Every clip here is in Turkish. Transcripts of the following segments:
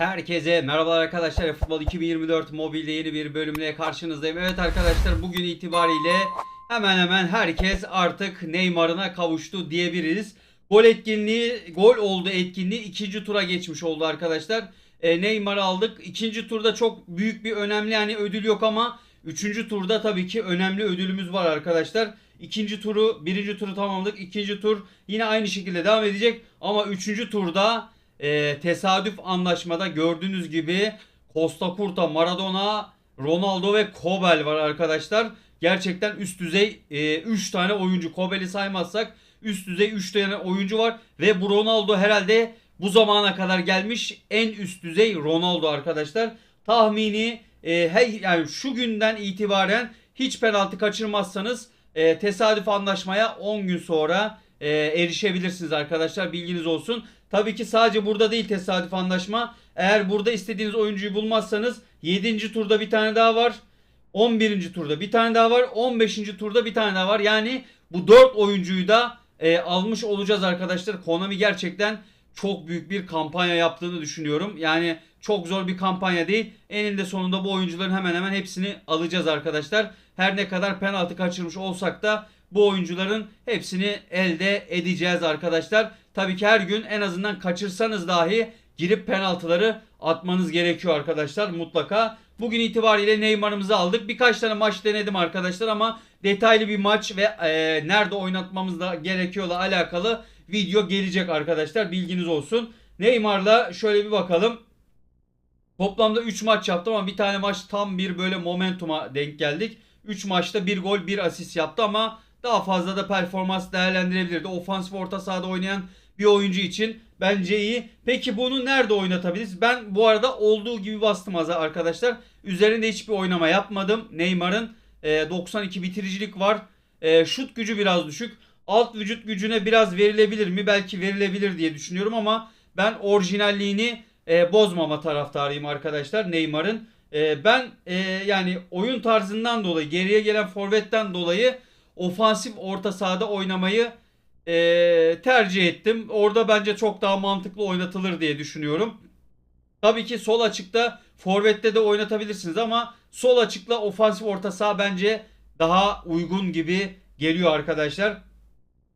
Herkese merhabalar arkadaşlar. Futbol 2024 mobilde yeni bir bölümle karşınızdayım. Evet arkadaşlar bugün itibariyle hemen hemen herkes artık Neymar'ına kavuştu diyebiliriz. Gol etkinliği, gol oldu etkinliği ikinci tura geçmiş oldu arkadaşlar. E, Neymar'ı aldık. İkinci turda çok büyük bir önemli yani ödül yok ama üçüncü turda tabii ki önemli ödülümüz var arkadaşlar. İkinci turu, birinci turu tamamladık. İkinci tur yine aynı şekilde devam edecek. Ama üçüncü turda e, tesadüf anlaşmada gördüğünüz gibi Costa Curta, Maradona, Ronaldo ve Kobel var arkadaşlar. Gerçekten üst düzey 3 tane oyuncu. Kobel'i saymazsak üst düzey 3 tane oyuncu var. Ve bu Ronaldo herhalde bu zamana kadar gelmiş en üst düzey Ronaldo arkadaşlar. Tahmini e, hey, yani şu günden itibaren hiç penaltı kaçırmazsanız e, tesadüf anlaşmaya 10 gün sonra e, erişebilirsiniz arkadaşlar. Bilginiz olsun. Tabii ki sadece burada değil tesadüf anlaşma. Eğer burada istediğiniz oyuncuyu bulmazsanız 7. turda bir tane daha var. 11. turda bir tane daha var. 15. turda bir tane daha var. Yani bu 4 oyuncuyu da e, almış olacağız arkadaşlar. Konami gerçekten çok büyük bir kampanya yaptığını düşünüyorum. Yani çok zor bir kampanya değil. Eninde sonunda bu oyuncuların hemen hemen hepsini alacağız arkadaşlar. Her ne kadar penaltı kaçırmış olsak da bu oyuncuların hepsini elde edeceğiz arkadaşlar. Tabii ki her gün en azından kaçırsanız dahi girip penaltıları atmanız gerekiyor arkadaşlar mutlaka. Bugün itibariyle Neymar'ımızı aldık. Birkaç tane maç denedim arkadaşlar ama detaylı bir maç ve e, nerede oynatmamız da gerekiyorla alakalı video gelecek arkadaşlar. Bilginiz olsun. Neymar'la şöyle bir bakalım. Toplamda 3 maç yaptım ama bir tane maç tam bir böyle momentuma denk geldik. 3 maçta 1 gol 1 asist yaptı ama daha fazla da performans değerlendirebilirdi. Ofansif orta sahada oynayan bir oyuncu için bence iyi. Peki bunu nerede oynatabiliriz? Ben bu arada olduğu gibi bastım az arkadaşlar. Üzerinde hiçbir oynama yapmadım. Neymar'ın e, 92 bitiricilik var. E, şut gücü biraz düşük. Alt vücut gücüne biraz verilebilir mi? Belki verilebilir diye düşünüyorum ama ben orijinalliğini e, bozmama taraftarıyım arkadaşlar Neymar'ın. E, ben e, yani oyun tarzından dolayı geriye gelen forvetten dolayı ofansif orta sahada oynamayı e, tercih ettim. Orada bence çok daha mantıklı oynatılır diye düşünüyorum. Tabii ki sol açıkta forvette de oynatabilirsiniz ama sol açıkla ofansif orta saha bence daha uygun gibi geliyor arkadaşlar.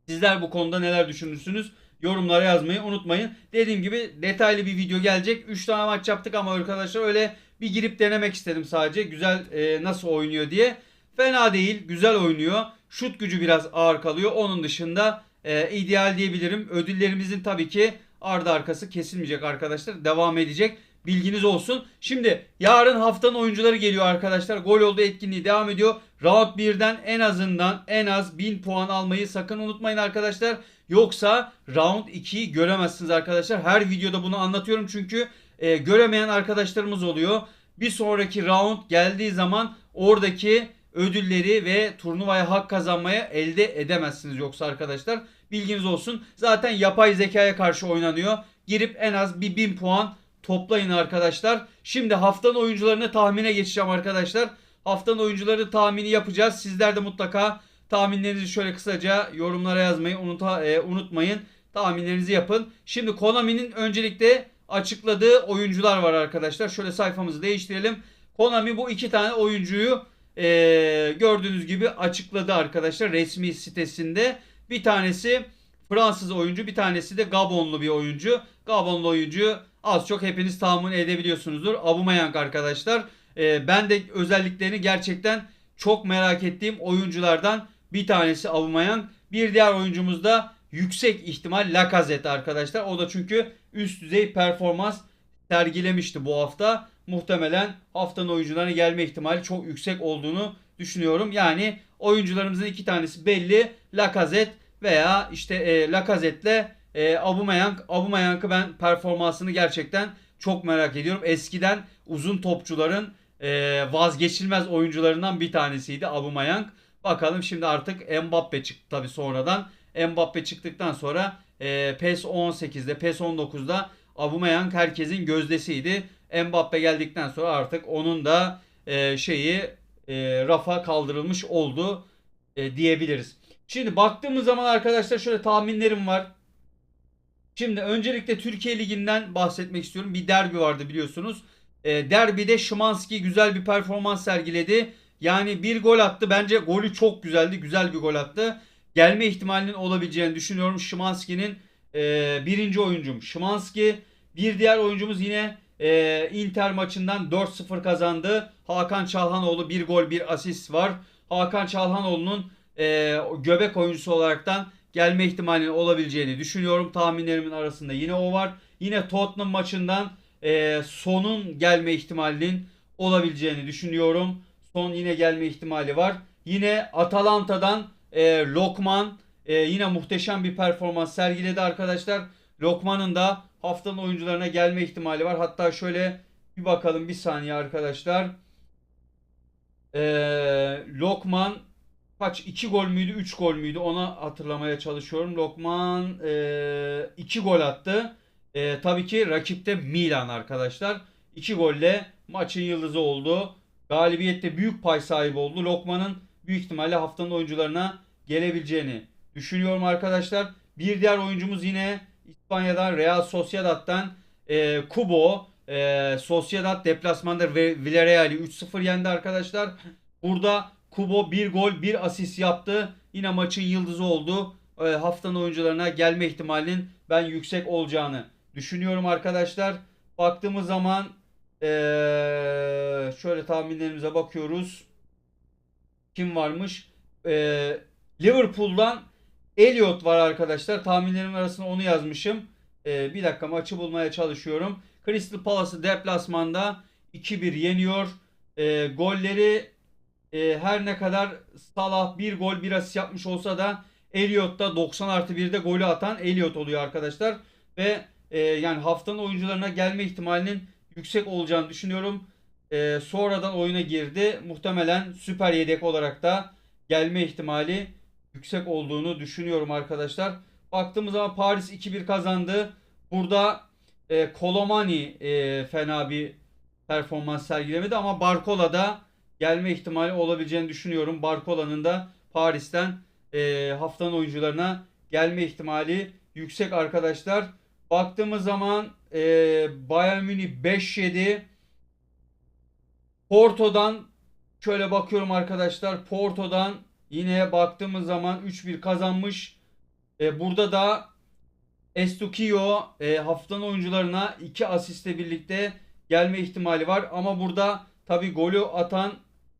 Sizler bu konuda neler düşünürsünüz? Yorumlara yazmayı unutmayın. Dediğim gibi detaylı bir video gelecek. 3 tane maç yaptık ama arkadaşlar öyle bir girip denemek istedim sadece. Güzel e, nasıl oynuyor diye. Fena değil. Güzel oynuyor. Şut gücü biraz ağır kalıyor. Onun dışında e, ideal diyebilirim. Ödüllerimizin tabii ki ardı arkası kesilmeyecek arkadaşlar. Devam edecek. Bilginiz olsun. Şimdi yarın haftanın oyuncuları geliyor arkadaşlar. Gol oldu etkinliği devam ediyor. Round 1'den en azından en az 1000 puan almayı sakın unutmayın arkadaşlar. Yoksa round 2'yi göremezsiniz arkadaşlar. Her videoda bunu anlatıyorum çünkü e, göremeyen arkadaşlarımız oluyor. Bir sonraki round geldiği zaman oradaki ödülleri ve turnuvaya hak kazanmaya elde edemezsiniz yoksa arkadaşlar. Bilginiz olsun. Zaten yapay zekaya karşı oynanıyor. Girip en az bir 1000 puan toplayın arkadaşlar. Şimdi haftanın oyuncularını tahmine geçeceğim arkadaşlar. Haftanın oyuncuları tahmini yapacağız. Sizler de mutlaka tahminlerinizi şöyle kısaca yorumlara yazmayı unuta, e, unutmayın. Tahminlerinizi yapın. Şimdi Konami'nin öncelikle açıkladığı oyuncular var arkadaşlar. Şöyle sayfamızı değiştirelim. Konami bu iki tane oyuncuyu e, gördüğünüz gibi açıkladı arkadaşlar resmi sitesinde. Bir tanesi Fransız oyuncu bir tanesi de Gabonlu bir oyuncu. Gabonlu oyuncu az çok hepiniz tahmin edebiliyorsunuzdur. Aubameyang arkadaşlar. E, ben de özelliklerini gerçekten çok merak ettiğim oyunculardan bir tanesi Aubameyang. Bir diğer oyuncumuz da yüksek ihtimal Lacazette arkadaşlar. O da çünkü üst düzey performans sergilemişti bu hafta. Muhtemelen haftanın oyuncularına gelme ihtimali çok yüksek olduğunu düşünüyorum. Yani oyuncularımızın iki tanesi belli. Lacazette veya işte e, Lacazette'le e, Aubameyang. Aubameyang'ı ben performansını gerçekten çok merak ediyorum. Eskiden uzun topçuların e, vazgeçilmez oyuncularından bir tanesiydi Aubameyang. Bakalım şimdi artık Mbappe çıktı tabi sonradan. Mbappe çıktıktan sonra e, PES 18'de PES 19'da Aubameyang herkesin gözdesiydi. Mbappe geldikten sonra artık onun da e, şeyi e, rafa kaldırılmış oldu e, diyebiliriz. Şimdi baktığımız zaman arkadaşlar şöyle tahminlerim var. Şimdi öncelikle Türkiye Ligi'nden bahsetmek istiyorum. Bir derbi vardı biliyorsunuz. E, derbide Şimanski güzel bir performans sergiledi. Yani bir gol attı. Bence golü çok güzeldi. Güzel bir gol attı. Gelme ihtimalinin olabileceğini düşünüyorum. Şimanski'nin e, birinci oyuncum. Şimanski. Bir diğer oyuncumuz yine e, Inter maçından 4-0 kazandı. Hakan Çalhanoğlu bir gol bir asist var. Hakan Çalhanoğlu'nun e, göbek oyuncusu olaraktan gelme ihtimalinin olabileceğini düşünüyorum. Tahminlerimin arasında yine o var. Yine Tottenham maçından e, Son'un gelme ihtimalinin olabileceğini düşünüyorum. Son yine gelme ihtimali var. Yine Atalanta'dan e, Lokman e, yine muhteşem bir performans sergiledi arkadaşlar. Lokman'ın da haftanın oyuncularına gelme ihtimali var. Hatta şöyle bir bakalım bir saniye arkadaşlar. E, Lokman kaç 2 gol müydü 3 gol müydü ona hatırlamaya çalışıyorum. Lokman 2 gol attı. E, tabii ki rakipte Milan arkadaşlar. 2 golle maçın yıldızı oldu. Galibiyette büyük pay sahibi oldu. Lokman'ın büyük ihtimalle haftanın oyuncularına gelebileceğini düşünüyorum arkadaşlar. Bir diğer oyuncumuz yine İspanya'dan Real Sociedad'dan e, Kubo. E, Sociedad deplasmanda Villarreal'i 3-0 yendi arkadaşlar. Burada Kubo bir gol bir asist yaptı. Yine maçın yıldızı oldu. E, haftanın oyuncularına gelme ihtimalinin ben yüksek olacağını düşünüyorum arkadaşlar. Baktığımız zaman e, şöyle tahminlerimize bakıyoruz. Kim varmış? E, Liverpool'dan Elliot var arkadaşlar. Tahminlerimin arasında onu yazmışım. E, bir dakika maçı bulmaya çalışıyorum. Crystal Palace'ı deplasmanda 2-1 yeniyor. E, golleri e, her ne kadar Salah bir gol bir asist yapmış olsa da Elliot da 90 artı 1'de golü atan Elliot oluyor arkadaşlar. Ve e, yani haftanın oyuncularına gelme ihtimalinin yüksek olacağını düşünüyorum. E, sonradan oyuna girdi. Muhtemelen süper yedek olarak da gelme ihtimali yüksek olduğunu düşünüyorum arkadaşlar. Baktığımız zaman Paris 2-1 kazandı. Burada e, Kolomani e, fena bir performans sergilemedi ama Barcola da gelme ihtimali olabileceğini düşünüyorum. Barcola'nın da Paris'ten e, haftanın oyuncularına gelme ihtimali yüksek arkadaşlar. Baktığımız zaman e, Bayern Münih 5-7 Porto'dan şöyle bakıyorum arkadaşlar. Porto'dan yine baktığımız zaman 3-1 kazanmış. E, burada da Estukio e, haftanın oyuncularına 2 asistle birlikte gelme ihtimali var. Ama burada tabi golü atan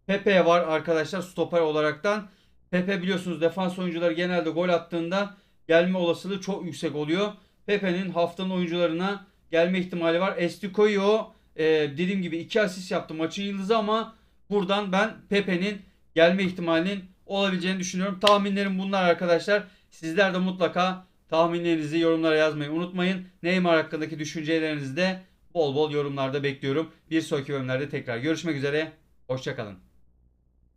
Pepe var arkadaşlar stoper olaraktan. Pepe biliyorsunuz defans oyuncuları genelde gol attığında gelme olasılığı çok yüksek oluyor. Pepe'nin haftanın oyuncularına gelme ihtimali var. Estikoyo e, dediğim gibi 2 asist yaptı maçın yıldızı ama buradan ben Pepe'nin gelme ihtimalinin olabileceğini düşünüyorum. Tahminlerim bunlar arkadaşlar. Sizler de mutlaka tahminlerinizi yorumlara yazmayı unutmayın. Neymar hakkındaki düşüncelerinizi de bol bol yorumlarda bekliyorum. Bir sonraki bölümlerde tekrar görüşmek üzere. Hoşçakalın.